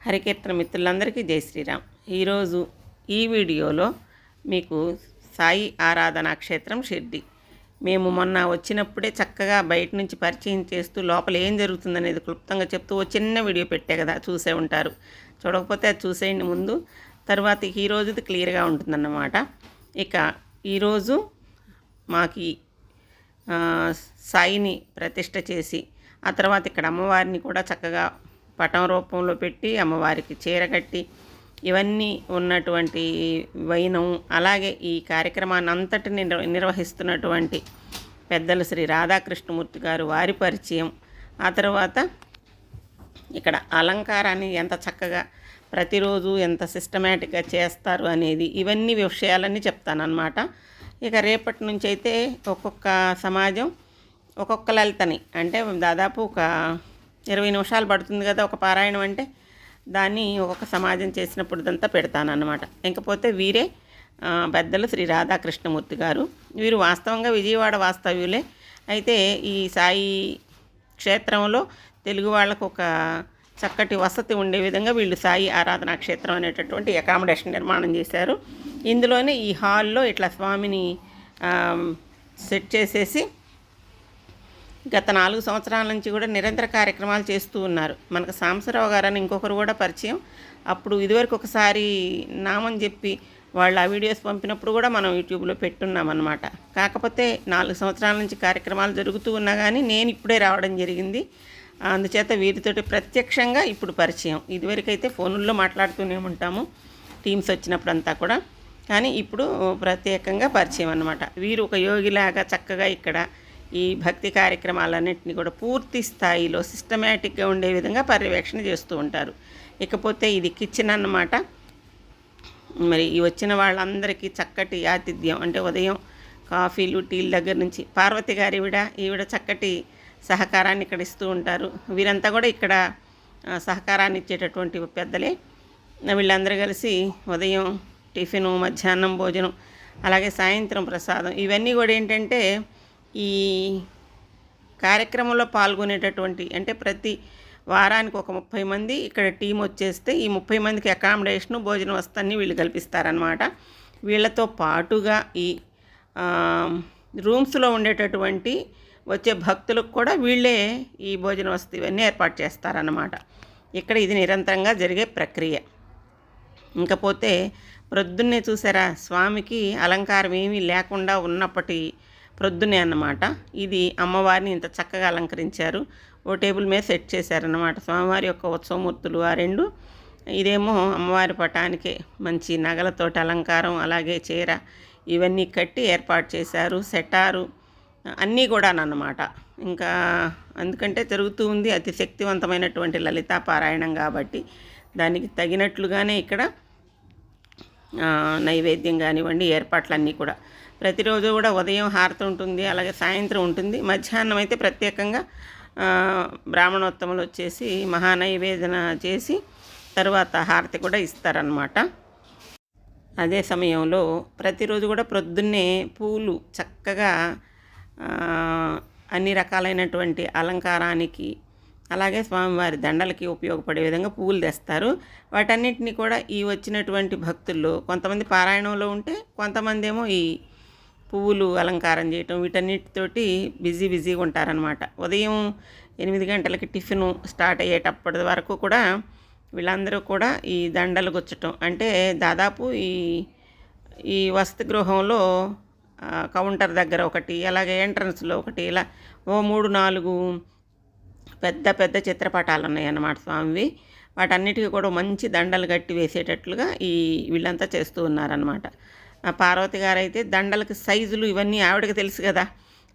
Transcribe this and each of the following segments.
హరికీర్తన మిత్రులందరికీ జై శ్రీరామ్. ఈరోజు ఈ వీడియోలో మీకు సాయి ఆరాధనా క్షేత్రం షిర్డి. మేము మొన్న వచ్చినప్పుడే చక్కగా బయట నుంచి పరిచయం చేస్తూ లోపల ఏం జరుగుతుందనేది క్లుప్తంగా చెప్తూ ఓ చిన్న వీడియో పెట్టే కదా చూసే ఉంటారు. చూడకపోతే అది చూసేయండి ముందు. తర్వాత ఈ రోజుది క్లియర్గా ఉంటుందన్నమాట. ఇక ఈరోజు మాకు సాయిని ప్రతిష్ట చేసి ఆ తర్వాత ఇక్కడ అమ్మవారిని కూడా చక్కగా పటం రూపంలో పెట్టి అమ్మవారికి చీర కట్టి ఇవన్నీ ఉన్నటువంటి వైనం అలాగే ఈ కార్యక్రమాన్ని అంతటిని నిర్వ నిర్వహిస్తున్నటువంటి పెద్దలు శ్రీ రాధాకృష్ణమూర్తి గారు వారి పరిచయం. ఆ తర్వాత ఇక్కడ అలంకారాన్ని ఎంత చక్కగా ప్రతిరోజు ఎంత సిస్టమేటిక్గా చేస్తారు అనేది ఇవన్నీ విషయాలన్నీ చెప్తానన్నమాట. ఇక రేపటి నుంచి అయితే ఒక్కొక్క సమాజం ఒక్కొక్క లలితని అంటే దాదాపు ఒక ఇరవై నిమిషాలు పడుతుంది కదా ఒక పారాయణం అంటే దాన్ని ఒక సమాజం చేసినప్పుడు ఇదంతా పెడతానన్నమాట. ఇంకపోతే వీరే పెద్దలు శ్రీ రాధాకృష్ణమూర్తి గారు. వీరు వాస్తవంగా విజయవాడ వాస్తవ్యులే. అయితే ఈ సాయి క్షేత్రంలో తెలుగు వాళ్ళకు ఒక చక్కటి వసతి ఉండే విధంగా వీళ్ళు సాయి ఆరాధనా క్షేత్రం అనేటటువంటి అకామిడేషన్ నిర్మాణం చేశారు. ఇందులోనే ఈ హాల్లో ఇట్లా స్వామిని సెట్ చేసేసి గత నాలుగు సంవత్సరాల నుంచి కూడా నిరంతర కార్యక్రమాలు చేస్తూ ఉన్నారు. మనకు సాంబశివరావు గారు అని ఇంకొకరు కూడా పరిచయం. అప్పుడు ఇదివరకు ఒకసారి నామం చెప్పి వాళ్ళు ఆ వీడియోస్ పంపినప్పుడు కూడా మనం యూట్యూబ్లో పెట్టున్నాం అనమాట కాకపోతే నాలుగు సంవత్సరాల నుంచి కార్యక్రమాలు జరుగుతూ ఉన్నా కానీ నేను ఇప్పుడే రావడం జరిగింది. అందుచేత వీరితోటి ప్రత్యక్షంగా ఇప్పుడు పరిచయం. ఇదివరకైతే ఫోనుల్లో మాట్లాడుతూనే ఉంటాము. టీమ్స్ వచ్చినప్పుడంతా కూడా. కానీ ఇప్పుడు ప్రత్యేకంగా పరిచయం అన్నమాట. వీరు ఒక యోగిలాగా చక్కగా ఇక్కడ ఈ భక్తి కార్యక్రమాలన్నింటినీ కూడా పూర్తి స్థాయిలో సిస్టమేటిక్గా ఉండే విధంగా పర్యవేక్షణ చేస్తూ ఉంటారు. ఇకపోతే ఇది కిచెన్ అన్నమాట. మరి ఈ వచ్చిన వాళ్ళందరికీ చక్కటి ఆతిథ్యం అంటే ఉదయం కాఫీలు టీల దగ్గర నుంచి పార్వతి గారి ఈవిడ ఈవిడ చక్కటి సహకారాన్ని ఇక్కడ ఇస్తూ ఉంటారు. వీరంతా కూడా ఇక్కడ సహకారాన్ని ఇచ్చేటటువంటి పెద్దలే. వీళ్ళందరూ కలిసి ఉదయం టిఫిను మధ్యాహ్నం భోజనం అలాగే సాయంత్రం ప్రసాదం ఇవన్నీ కూడా ఏంటంటే ఈ కార్యక్రమంలో పాల్గొనేటటువంటి అంటే ప్రతి వారానికి ఒక ముప్పై మంది ఇక్కడ టీం వచ్చేస్తే ఈ ముప్పై మందికి అకామిడేషను భోజన వస్తాన్ని వీళ్ళు కల్పిస్తారనమాట వీళ్ళతో పాటుగా ఈ రూమ్స్లో ఉండేటటువంటి వచ్చే భక్తులకు కూడా వీళ్ళే ఈ భోజన వసతి ఇవన్నీ ఏర్పాటు చేస్తారన్నమాట. ఇక్కడ ఇది నిరంతరంగా జరిగే ప్రక్రియ. ఇంకపోతే ప్రొద్దున్నే చూసారా స్వామికి అలంకారం ఏమీ లేకుండా ఉన్నప్పటి ప్రొద్దునే అన్నమాట. ఇది అమ్మవారిని ఇంత చక్కగా అలంకరించారు. ఓ టేబుల్ మీద సెట్ చేశారన్నమాట. స్వామివారి యొక్క ఉత్సవమూర్తులు ఆ రెండు. ఇదేమో అమ్మవారి పటానికి మంచి నగలతోటి అలంకారం అలాగే చీర ఇవన్నీ కట్టి ఏర్పాటు చేశారు. సెటారు అన్నీ కూడా అన్నమాట ఇంకా ఎందుకంటే జరుగుతూ ఉంది అతి శక్తివంతమైనటువంటి లలితా పారాయణం కాబట్టి దానికి తగినట్లుగానే ఇక్కడ నైవేద్యం కానివ్వండి ఏర్పాట్లన్నీ కూడా. ప్రతిరోజు కూడా ఉదయం హారతి ఉంటుంది అలాగే సాయంత్రం ఉంటుంది. మధ్యాహ్నం అయితే ప్రత్యేకంగా బ్రాహ్మణోత్తములు వచ్చేసి మహానైవేదన చేసి తర్వాత హారతి కూడా ఇస్తారనమాట అదే సమయంలో ప్రతిరోజు కూడా ప్రొద్దున్నే పూలు చక్కగా అన్ని రకాలైనటువంటి అలంకారానికి అలాగే స్వామివారి దండలకి ఉపయోగపడే విధంగా పువ్వులు తెస్తారు. వాటన్నిటిని కూడా ఈ వచ్చినటువంటి భక్తుల్లో కొంతమంది పారాయణంలో ఉంటే కొంతమంది ఏమో ఈ పువ్వులు అలంకారం చేయటం వీటన్నిటితోటి బిజీ బిజీగా ఉంటారనమాట ఉదయం ఎనిమిది గంటలకి టిఫిన్ స్టార్ట్ అయ్యేటప్పటి వరకు కూడా వీళ్ళందరూ కూడా ఈ దండలు గుచ్చటం. అంటే దాదాపు ఈ ఈ వసతి గృహంలో కౌంటర్ దగ్గర ఒకటి అలాగే ఎంట్రన్స్లో ఒకటి ఇలా ఓ మూడు నాలుగు పెద్ద పెద్ద చిత్రపటాలు ఉన్నాయి అన్నమాట స్వామివి. వాటన్నిటికీ కూడా మంచి దండలు కట్టి వేసేటట్లుగా ఈ వీళ్ళంతా చేస్తూ ఉన్నారనమాట ఆ పార్వతి గారు అయితే దండలకి సైజులు ఇవన్నీ ఆవిడకి తెలుసు కదా.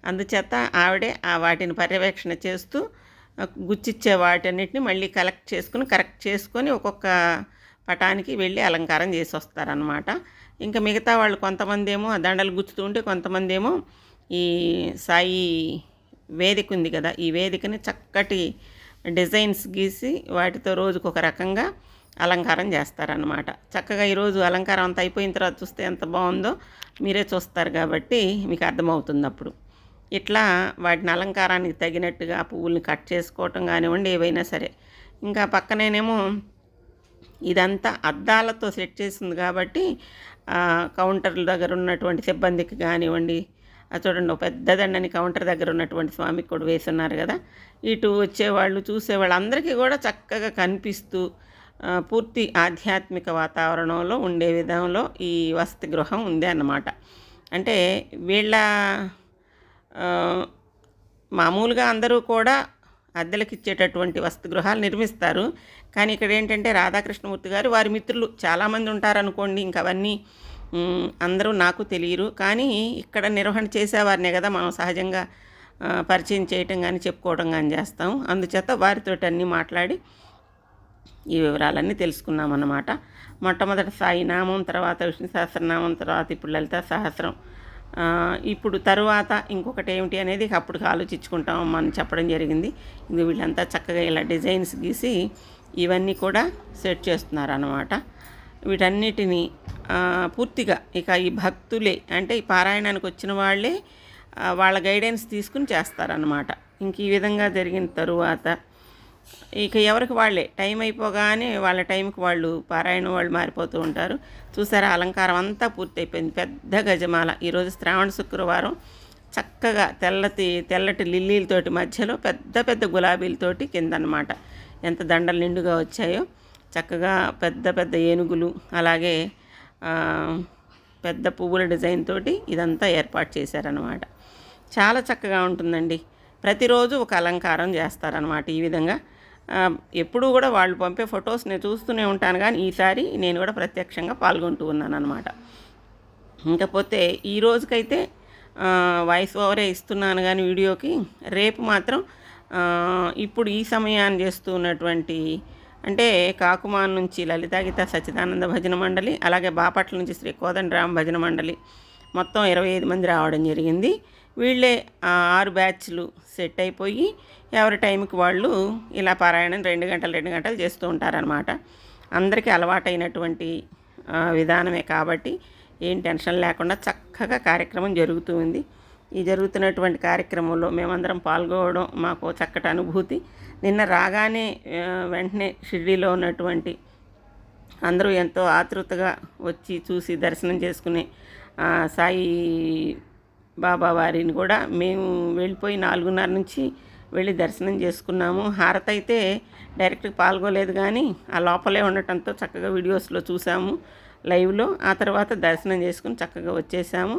అందుచేత ఆవిడే ఆ వాటిని పర్యవేక్షణ చేస్తూ గుచ్చిచ్చే వాటన్నిటిని మళ్ళీ కలెక్ట్ చేసుకుని కరెక్ట్ చేసుకొని ఒక్కొక్క పటానికి వెళ్ళి అలంకారం చేసి వస్తారనమాట ఇంకా మిగతా వాళ్ళు కొంతమంది ఏమో ఆ దండలు గుచ్చుతూ ఉంటే కొంతమంది ఏమో ఈ సాయి వేదిక ఉంది కదా. ఈ వేదికని చక్కటి డిజైన్స్ గీసి వాటితో రోజుకు ఒక రకంగా అలంకారం చేస్తారనమాట చక్కగా ఈరోజు అలంకారం అంతా అయిపోయిన తర్వాత చూస్తే ఎంత బాగుందో మీరే చూస్తారు కాబట్టి మీకు అర్థమవుతుంది అప్పుడు ఇట్లా వాటిని అలంకారానికి తగినట్టుగా పువ్వుల్ని కట్ చేసుకోవటం కానివ్వండి ఏవైనా సరే. ఇంకా పక్కనేనేమో ఇదంతా అద్దాలతో సెట్ చేసింది కాబట్టి కౌంటర్ల దగ్గర ఉన్నటువంటి సిబ్బందికి కానివ్వండి చూడండి ఒక పెద్ద దండని కౌంటర్ దగ్గర ఉన్నటువంటి స్వామికి కూడా వేసున్నారు కదా. ఇటు వచ్చేవాళ్ళు చూసేవాళ్ళు అందరికీ కూడా చక్కగా కనిపిస్తూ పూర్తి ఆధ్యాత్మిక వాతావరణంలో ఉండే విధంలో ఈ వసతి గృహం ఉంది అన్నమాట. అంటే వీళ్ళ మామూలుగా అందరూ కూడా అద్దెలకు ఇచ్చేటటువంటి వసతి గృహాలు నిర్మిస్తారు. కానీ ఇక్కడ ఏంటంటే రాధాకృష్ణమూర్తి గారు వారి మిత్రులు చాలామంది ఉంటారనుకోండి ఇంక అవన్నీ అందరూ నాకు తెలియరు. కానీ ఇక్కడ నిర్వహణ చేసేవారినే కదా మనం సహజంగా పరిచయం చేయటం కానీ చెప్పుకోవడం కానీ చేస్తాం. అందుచేత వారితో అన్నీ మాట్లాడి ఈ వివరాలన్నీ తెలుసుకున్నాం అన్నమాట మొట్టమొదటి సాయి నామం తర్వాత విష్ణు సహస్రనామం తర్వాత ఇప్పుడు లలిత సహస్రం. ఇప్పుడు తరువాత ఇంకొకటి ఏమిటి అనేది అప్పుడు ఆలోచించుకుంటాం మనం చెప్పడం జరిగింది. ఇది వీళ్ళంతా చక్కగా ఇలా డిజైన్స్ గీసి ఇవన్నీ కూడా సెట్ చేస్తున్నారు అన్నమాట వీటన్నిటిని పూర్తిగా ఇక ఈ భక్తులే అంటే ఈ పారాయణానికి వచ్చిన వాళ్ళే వాళ్ళ గైడెన్స్ తీసుకుని చేస్తారనమాట ఇంక ఈ విధంగా జరిగిన తరువాత ఇక ఎవరికి వాళ్ళే టైం అయిపోగానే వాళ్ళ టైంకి వాళ్ళు పారాయణ వాళ్ళు మారిపోతూ ఉంటారు. చూసారా అలంకారం అంతా పూర్తయిపోయింది. పెద్ద గజమాల. ఈరోజు శ్రావణ శుక్రవారం. చక్కగా తెల్లటి తెల్లటి లిల్లీలతోటి మధ్యలో పెద్ద పెద్ద గులాబీలతోటి కిందనమాట ఎంత దండలు నిండుగా వచ్చాయో. చక్కగా పెద్ద పెద్ద ఏనుగులు అలాగే పెద్ద పువ్వుల డిజైన్ తోటి ఇదంతా ఏర్పాటు చేశారనమాట చాలా చక్కగా ఉంటుందండి. ప్రతిరోజు ఒక అలంకారం చేస్తారనమాట ఈ విధంగా. ఎప్పుడూ కూడా వాళ్ళు పంపే ఫొటోస్ నేను చూస్తూనే ఉంటాను కానీ ఈసారి నేను కూడా ప్రత్యక్షంగా పాల్గొంటూ ఉన్నాను అనమాట ఇంకపోతే ఈ రోజుకైతే వాయిస్ ఓవరే ఇస్తున్నాను కానీ వీడియోకి రేపు మాత్రం ఇప్పుడు ఈ సమయాన్ని చేస్తున్నటువంటి అంటే కాకుమాన్ నుంచి లలితాగీత సచ్చిదానంద భజన మండలి అలాగే బాపట్ల నుంచి శ్రీ కోదండరామ భజన మండలి. మొత్తం ఇరవై ఐదు మంది రావడం జరిగింది. వీళ్ళే ఆరు బ్యాచ్లు సెట్ అయిపోయి ఎవరి టైంకి వాళ్ళు ఇలా పారాయణం రెండు గంటలు రెండు గంటలు చేస్తూ ఉంటారనమాట అందరికీ అలవాటైనటువంటి విధానమే కాబట్టి ఏం టెన్షన్ లేకుండా చక్కగా కార్యక్రమం జరుగుతూ ఉంది. ఈ జరుగుతున్నటువంటి కార్యక్రమంలో మేమందరం పాల్గొవడం మాకు చక్కటి అనుభూతి. నిన్న రాగానే వెంటనే షిర్డీలో ఉన్నటువంటి అందరూ ఎంతో ఆతృతగా వచ్చి చూసి దర్శనం చేసుకునే సాయి బాబా వారిని కూడా మేము వెళ్ళిపోయి నాలుగున్నర నుంచి వెళ్ళి దర్శనం చేసుకున్నాము. హారత అయితే డైరెక్ట్గా పాల్గొలేదు కానీ ఆ లోపలే ఉండటంతో చక్కగా వీడియోస్లో చూసాము. లైవ్లో ఆ తర్వాత దర్శనం చేసుకుని చక్కగా వచ్చేసాము.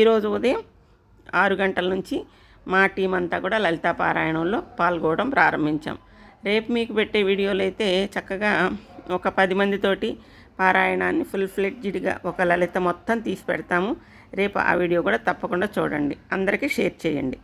ఈరోజు ఉదయం ఆరు గంటల నుంచి మా టీం అంతా కూడా లలితా పారాయణంలో పాల్గొనడం ప్రారంభించాం. రేపు మీకు పెట్టే వీడియోలు అయితే చక్కగా ఒక పది మందితోటి పారాయణాన్ని ఫుల్ ఫ్లెడ్జిడ్గా ఒక లలిత మొత్తం తీసి పెడతాము. రేపు ఆ వీడియో కూడా తప్పకుండా చూడండి. అందరికీ షేర్ చేయండి.